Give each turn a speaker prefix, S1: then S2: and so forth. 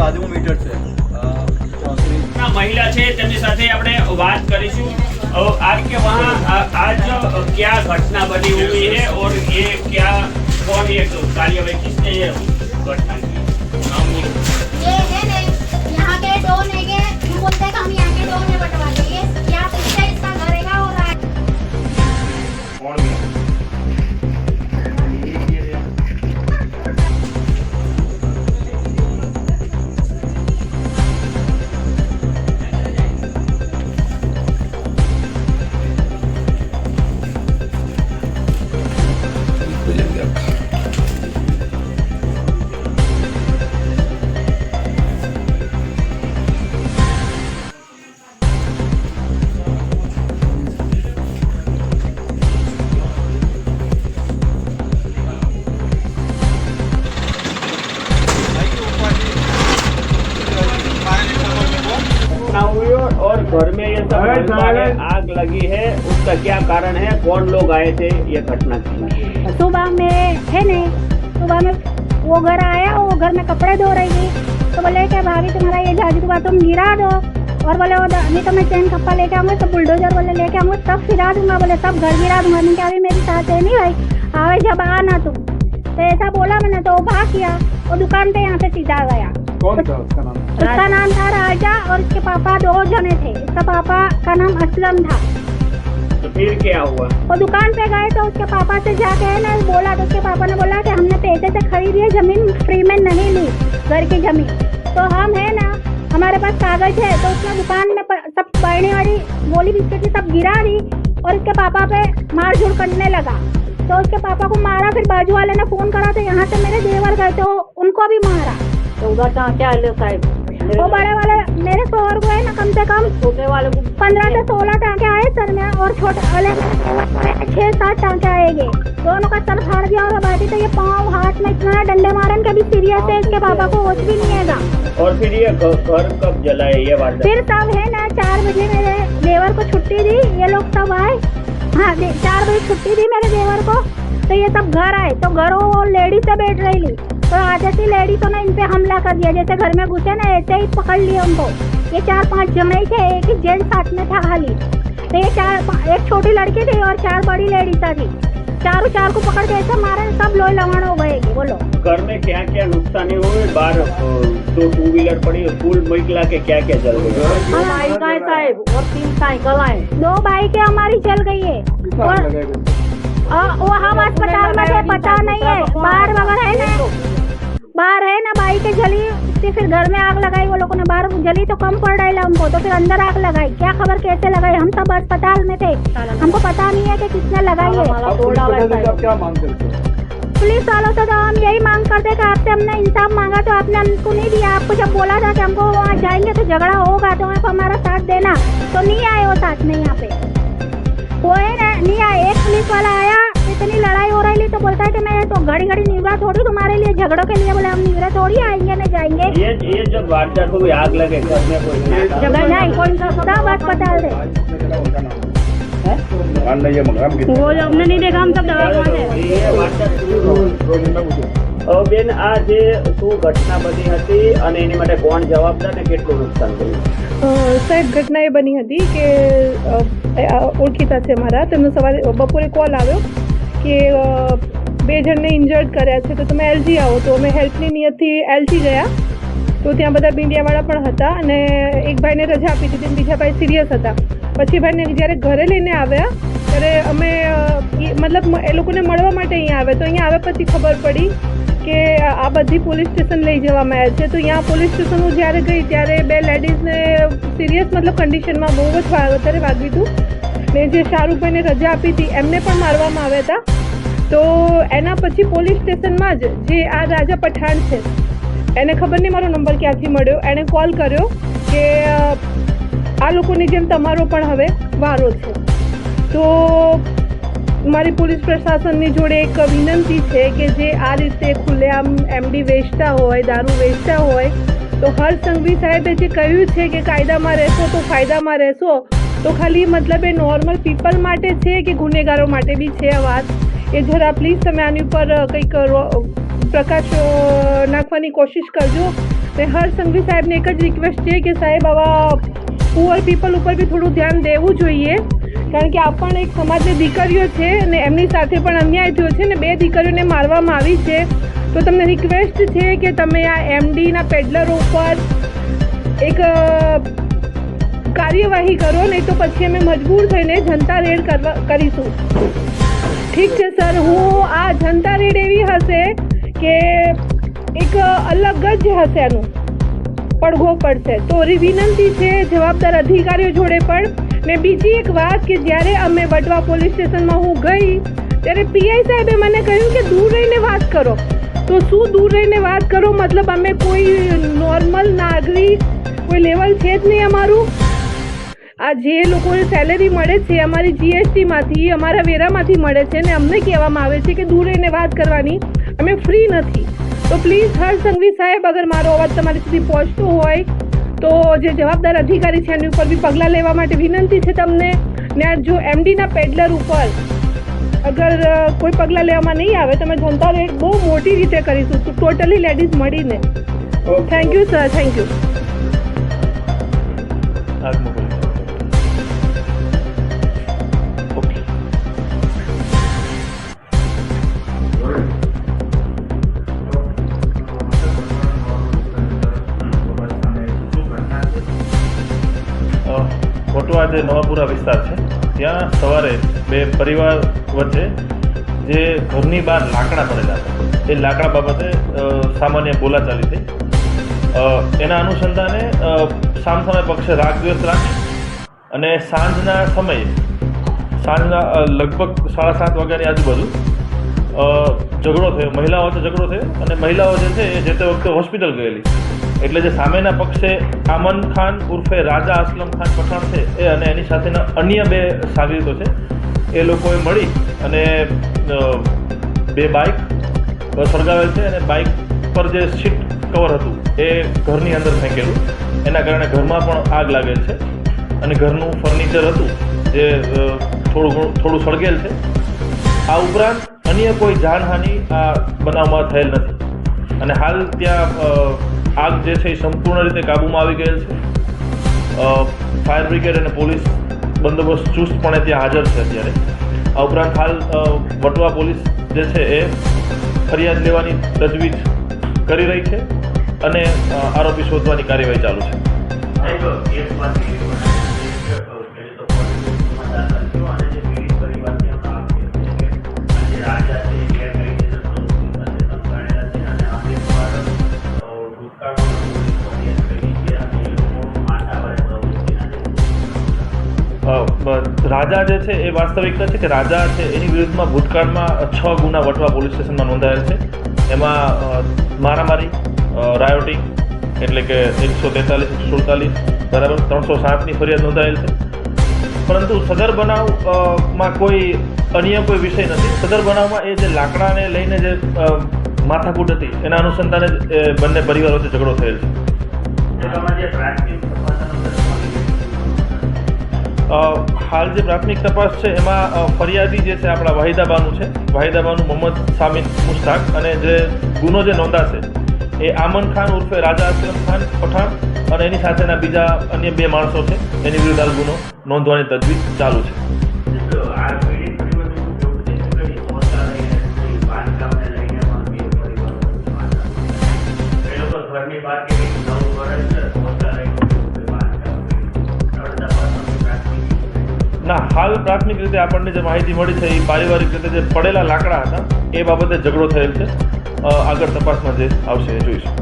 S1: બાજુમાં મીટર છે અ, ચોત્રીસ
S2: ના, મહિલા છે તેમની સાથે આપણે વાત કરીશું और आपके वहाँ आ- आज क्या घटना बनी हुई है और ये क्या कौन ये कार्यवाही किसने ये घटना लगी है, उसका क्या कारण है, कौन लोग आए थे, ये घटना की?
S3: सुबह में है नहीं। सुबह में वो घर आया, वो घर में कपड़े धो रही थी। तो बोले कि भाभी तुम्हारा ये झाड़ू का तुम गिरा दो और बोले वो नहीं तो मैं चैन कप्पा लेके आऊँगा तो बुलडोजर बोले लेके आऊँगा, तब फिरा दूँगा। बोले, तब घर गिरा दूँगा। मैंने कहा अभी मेरी साथ है नहीं भाई। आवे जब आना तुम तो ऐसा बोला मैंने तो वो भाग किया वो दुकान पे यहाँ से सीधा गया।
S1: कौन था उसका नाम?
S3: उसका नाम था राजा और उसके पापा दो जने थे। उसका पापा का नाम असलम था।
S2: तो फिर क्या हुआ?
S3: वो दुकान पे गए तो उसके पापा से जाके है ना बोला तो उसके पापा ने बोला कि हमने पैसे से खरीदी है ज़मीन फ्री में नहीं ली घर की ज़मीन। तो हम है ना हमारे पास कागज़ है तो उसने दुकान में प- सब बढ़ने वाली गोली बिस्किट सब गिरा दी और उसके पापा पे मारझूड़ करने लगा। तो उसके पापा को मारा फिर बाजू वाले ने फ़ोन करा तो यहाँ से मेरे देवर गए तो उनको भी मारा।
S4: चौदह टाँके आले साहेब
S3: वो बड़े वाले मेरे शोहर को है ना कम से कम।
S4: छोटे वाले को
S3: पंद्रह से सोलह टांके आए सर में और छोटे वाले छह सात टांके आएँगे दोनों का सर फाड़ दिया और बाकी तो ये पाँव हाथ में इतना डंडे मारन के भी सीरियस है इसके पापा को होश भी नहीं हैगा
S2: और फिर ये घर कब जला है ये वारदात
S3: फिर सब है ना चार बजे मेरे देवर को छुट्टी दी ये लोग सब आए। हाँ चार बजे छुट्टी दी मेरे देवर को तो ये सब घर आए तो घर वो लेडी से बैठ रही थी। तो आधे सी लेडी तो ना इन पे हमला कर दिया। जैसे घर में घुसे ना ऐसे ही पकड़ लिए उनको ये चार पाँच जमे थे एक ही जेंट्स साथ में था खाली तो ये चार एक छोटी लड़की थी और चार बड़ी लेडीज़ थी चारों चार को पकड़ के ऐसे मारे सब लोही लवण हो गए। बोलो।
S2: घर में क्या क्या नुकसानी हुई? बाहर दो टू व्हीलर पड़ी कुल मिला के क्या क्या जल गई
S4: दो बाइक आए साहेब और तीन साइकिल आए।
S3: दो बाइकें हमारी चल गई है। और वो हम अस्पताल में थे पता नहीं है। बाहर वगैरह है ना बाहर है ना बाइकें जली उससे फिर घर में आग लगाई वो लोगों ने। बाहर जली तो कम पड़ रही हमको तो फिर अंदर आग लगाई। क्या खबर कैसे लगाई? हम सब अस्पताल में थे। हमको पता नहीं है कि किसने लगाई
S4: डाला हो?
S3: पुलिस वालों से तो हम यही मांग करते कि आपसे हमने इंसाफ मांगा तो आपने हमको नहीं दिया। आपको जब बोला था कि हमको वहाँ जाएँगे तो झगड़ा होगा तो आप हमारा साथ देना। तो नहीं आए वो साथ में यहाँ पे। वो है ना नहीं आए। एक पुलिस वाला आया इतनी लड़ाई हो रही थी तो बोलता है कि मैं तो घड़ी घड़ी निवरा थोड़ी तुम्हारे लिए झगड़ों के लिए बोले हम निवरा थोड़ी आएंगे ना जाएंगे
S2: ये ये जब वारदात हुई आग लगे घर में कोई नहीं था।
S3: जगह नहीं कौन सा सब अस्पताल थे वो हमने नहीं देखा हम सब दवा
S2: ये વારદાત હવે બેન આ જે શું ઘટના બની હતી અને એની માટે કોણ જવાબદાર ને કેટલું નુકસાન થયું
S5: અ, સાહેબ ઘટના એ બની હતી કે અ, અ, ઓળખીતા છે મારા તેમનો સવારે બપોરે કોલ આવ્યો કે બે જણને ઇન્જર્ડ કર્યા છે, તો તમે એલજી આવો. તો અમે હેલ્પની નિયતથી એલજી ગયા. તો ત્યાં બધા મીડિયાવાળા પણ હતા અને એક ભાઈને રજા આપી દીધી બીજા ભાઈ સિરિયસ હતા. પછી ભાઈને જ્યારે ઘરે લઈને આવ્યા, ત્યારે અમે મતલબ એ લોકોને મળવા માટે અહીંયા આવે તો અહીંયા આવ્યા પછી ખબર પડી કે આ બધી પોલીસ સ્ટેશન લઈ જવામાં આવ્યા છે. તો અહીંયા પોલીસ સ્ટેશન હું જ્યારે ગઈ, ત્યારે બે લેડીઝને સિરિયસ મતલબ કન્ડિશનમાં બહુ જ વધારે વાગ્યું હતું ને જે શાહરૂખભાઈને રજા આપી હતી, એમને પણ મારવામાં આવ્યા હતા. તો એના પછી પોલીસ સ્ટેશનમાં જ જે આ રાજા પઠાણ છે, એને ખબર નહીં મારો નંબર ક્યાંથી મળ્યો, એણે કોલ કર્યો કે આ લોકોની જેમ તમારો પણ હવે વારો છે. તો મારી પોલીસ પ્રશાસનની જોડે એક વિનંતી છે કે જે આ રીતે ખુલ્લેઆમ એમડી વેચતા હોય, દારૂ વેચતા હોય, તો હર્ષ સંઘવી સાહેબે જે કહ્યું છે કે કાયદામાં રહેશો તો ફાયદામાં રહેશો તો ખાલી મતલબ એ નોર્મલ પીપલ માટે છે કે ગુનેગારો માટે બી છે આ વાત? એ જરા પ્લીઝ તમે આની ઉપર કંઈક પ્રકાશ નાખવાની કોશિશ કરજો. ને હર સંઘવી સાહેબને એક જ રિક્વેસ્ટ છે કે સાહેબ આવા પુઅર પીપલ ઉપર બી થોડું ધ્યાન દેવું જોઈએ. કારણ કે આ પણ એક સમાજની દીકરીઓ છે અને એમની સાથે પણ અન્યાય થયો છે ને બે દીકરીઓને મારવામાં આવી છે. તો તમને રિક્વેસ્ટ છે કે તમે આ એમડીના પેડલરો ઉપર કાર્યવાહી કરો, નહીં તો પછી અમે મજબૂર થઈને જનતા રેડ કરવા કરીશું. ઠીક છે, સર. હું આ જનતા રેડ એવી હશે કે એક અલગ જ હશે એનું. પડઘો પડશે. તો વિનંતી છે જવાબદાર અધિકારીઓ જોડે પણ ને બીજી એક વાત કે જ્યારે અમે વટવા પોલીસ સ્ટેશનમાં હું ગઈ, ત્યારે પીઆઈ સાહેબે મને કહ્યું કે દૂર રહીને વાત કરો. તો શું દૂર રહીને વાત કરો? મતલબ અમે કોઈ નોર્મલ નાગરિક, કોઈ લેવલ છે જ નહીં અમારું? આ જે લોકોને સેલેરી મળે છે અમારી જીએસટીમાંથી અમારા વેરામાંથી મળે છે ને અમને કહેવામાં આવે છે કે દૂર રહીને વાત કરવાની અમે ફ્રી નથી. તો પ્લીઝ હર્ષ સંઘવી સાહેબ અગર મારો અવાજ તમારી સુધી પહોંચતો હોય તો જે જવાબદાર અધિકારી છે એની ઉપર બી પગલાં લેવા માટે વિનંતી છે તમને. ને જો એમડીના પેડલર ઉપર અગર કોઈ પગલાં લેવામાં નહીં આવે તમે જનતા રેટ બહુ મોટી રીતે કરીશું. ટોટલી લેડીઝ મળીને.
S6: Thank you sir thank you જે નવાપુરા વિસ્તાર છે. ત્યાં સવારે બે પરિવાર વચ્ચે જે ઘરની બહાર લાકડા પડેલા હતા. એ લાકડા બાબતે સામાન્ય બોલાચાલી થઈ. એના અનુસંધાને સામસામે પક્ષે રાગદ્વેષ રાખી અને સાંજના સમયે, સાંજના લગભગ સાડા સાત વાગ્યાની આજુબાજુ ઝઘડો થયો. મહિલાઓ વચ્ચે ઝઘડો થયો અને મહિલાઓ જે છે એ જે તે વખતે હોસ્પિટલ ગયેલી. એટલે જે સામેના પક્ષે આમન ખાન ઉર્ફે રાજા અસલમ ખાન પઠાણ છે, એ અને એની સાથેના અન્ય બે સાગરીતો છે, એ લોકોએ મળી અને બે બાઇક સળગાવેલ છે અને બાઇક પર જે સીટ કવર હતું, એ ઘરની અંદર ફેંકેલું. એના કારણે ઘરમાં પણ આગ લાગેલ છે અને ઘરનું ફર્નિચર હતું, જે થોડું થોડું સળગેલ છે. આ ઉપરાંત અન્ય કોઈ જાનહાનિ આ બનાવમાં થયેલ નથી. અને હાલ ત્યાં આગ જે છે એ સંપૂર્ણ રીતે કાબૂમાં આવી ગયેલ છે. ફાયર બ્રિગેડ અને પોલીસ બંદોબસ્ત ચુસ્તપણે ત્યાં હાજર છે અત્યારે. આ ઉપરાંત હાલ વટવા પોલીસ જે છે એ ફરિયાદ લેવાની તજવીજ કરી રહી છે અને આરોપી શોધવાની કાર્યવાહી ચાલુ છે. રાજા જે છે એ વાસ્તવિકતા છે કે રાજા છે એની વિરુદ્ધમાં ભૂતકાળમાં છ ગુના વટવા પોલીસ સ્ટેશનમાં નોંધાયેલ છે. એમાં મારામારી રાયોટિંગ એટલે કે એકસો તેતાલીસ, એકસો સુડતાલીસ, બરાબર, ત્રણસો સાતની ફરિયાદ નોંધાયેલ છે. પરંતુ સદર બનાવમાં કોઈ અન્ય કોઈ વિષય નથી. સદર બનાવમાં એ જે લાકડાને લઈને જે માથાકૂટ હતી, એના અનુસંધાને બંને પરિવાર વચ્ચે ઝઘડો થયેલ છે. હાલ જે પ્રાથમિક તપાસ છે, એમાં ફરિયાદી જે છે, આપણા વાહિદાબાનું છે. વાહિદાબાનું મોહમ્મદ સામિદ મુસ્તાક અને જે ગુનો જે નોંધાશે એ આમન ખાન ઉર્ફે રાજા અસલમ ખાન પઠાણ અને એની સાથેના બીજા અન્ય બે માણસો છે, એની વિરુદ્ધ હાલ ગુનો નોંધવાની તજવીજ ચાલુ છે. ના, હાલ પ્રાથમિક રીતે આપણને જે માહિતી મળી છે એ પારિવારિક રીતે જે પડેલા લાકડા હતા, એ બાબતે ઝઘડો થયેલ છે. આગળ તપાસમાં જે આવશે એ જોઈશું.